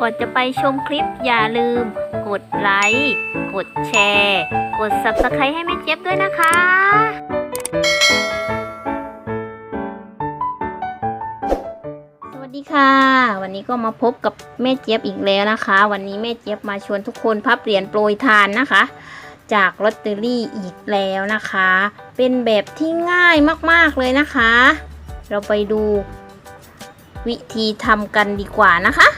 ก่อนจะไปชมคลิปอย่าลืม กดไลค์ กดแชร์ กด Subscribe ให้แม่เจี๊ยบด้วยนะคะสวัสดีค่ะ วันนี้ก็มาพบกับแม่เจี๊ยบอีกแล้วนะคะ วันนี้แม่เจี๊ยบมาชวนทุกคนพับเหรียญโปรยทานนะคะ จากลอตเตอรี่อีกแล้วนะคะ เป็นแบบที่ง่ายมากๆเลยนะคะ เราไปดูวิธีทำกันดีกว่านะคะ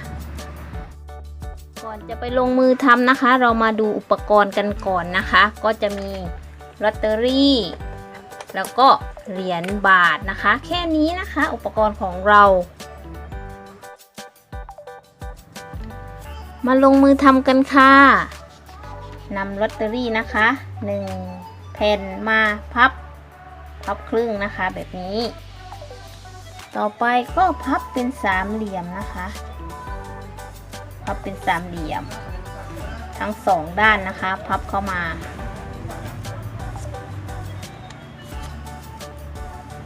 ก่อนจะไปลงมือทำนะคะ เรามาดูอุปกรณ์กันก่อนนะคะ ก็จะมีลอตเตอรี่ แล้วก็เหรียญบาทนะคะ แค่นี้นะคะ อุปกรณ์ของเรา มาลงมือทำกันค่ะนำลอตเตอรี่นะคะ1แผ่นมาพับ พับครึ่งนะคะแบบนี้ ต่อไปก็พับเป็นสามเหลี่ยมนะคะ พับเป็นสามเหลี่ยม ทั้งสองด้านนะคะ พับเข้ามา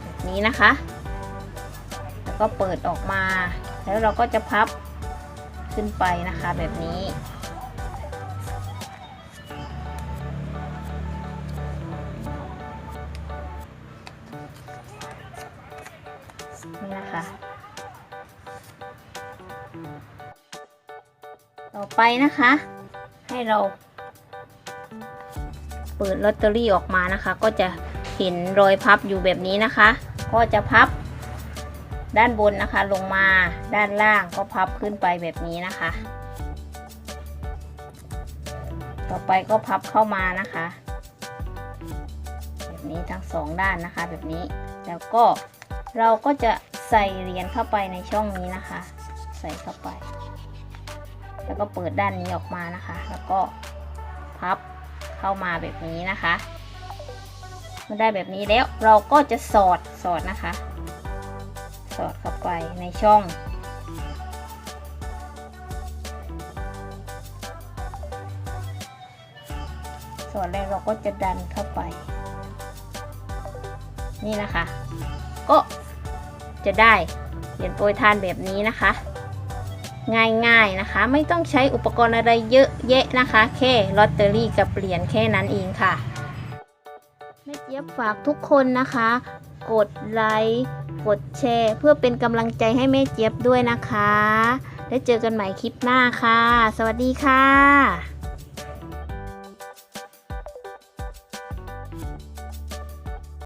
แบบนี้นะคะ แล้วก็เปิดออกมา แล้วเราก็จะพับขึ้นไปนะคะแบบนี้นี่นะคะ ต่อไปนะคะ ให้เรา เปิดลอตเตอรี่ออกมานะคะ ก็จะเห็นรอยพับอยู่แบบนี้นะคะ ก็จะพับด้านบนนะคะลงมาด้านล่างก็พับขึ้นไปแบบนี้นะคะ ต่อไปก็พับเข้ามานะคะ แบบนี้ทั้งสองด้านนะคะแบบนี้ แล้วก็เราก็จะใส่เหรียญเข้าไปในช่องนี้นะคะ ใส่เข้าไป แล้วก็เปิดด้านนี้ออกมานะคะ แล้วก็พับเข้ามาแบบนี้นะคะเมื่อได้แบบนี้แล้วเราก็จะสอดสอดนะคะ สอดเข้าไปในช่อง สอดแล้วเราก็จะดันเข้าไป นี่นะคะ ก็จะได้เหรียญโปรยทานแบบนี้นะคะ ง่ายๆนะคะ ไม่ต้องใช้อุปกรณ์อะไรเยอะแยะนะคะ แค่ลอตเตอรี่กับเหรียญแค่นั้นเองค่ะแม่เจี๊ยบฝากทุกคนนะคะ กดไลค์กดแชร์ เพื่อเป็นกำลังใจให้แม่เจี๊ยบด้วยนะคะ แล้วเจอกันใหม่คลิปหน้าค่ะ สวัสดีค่ะ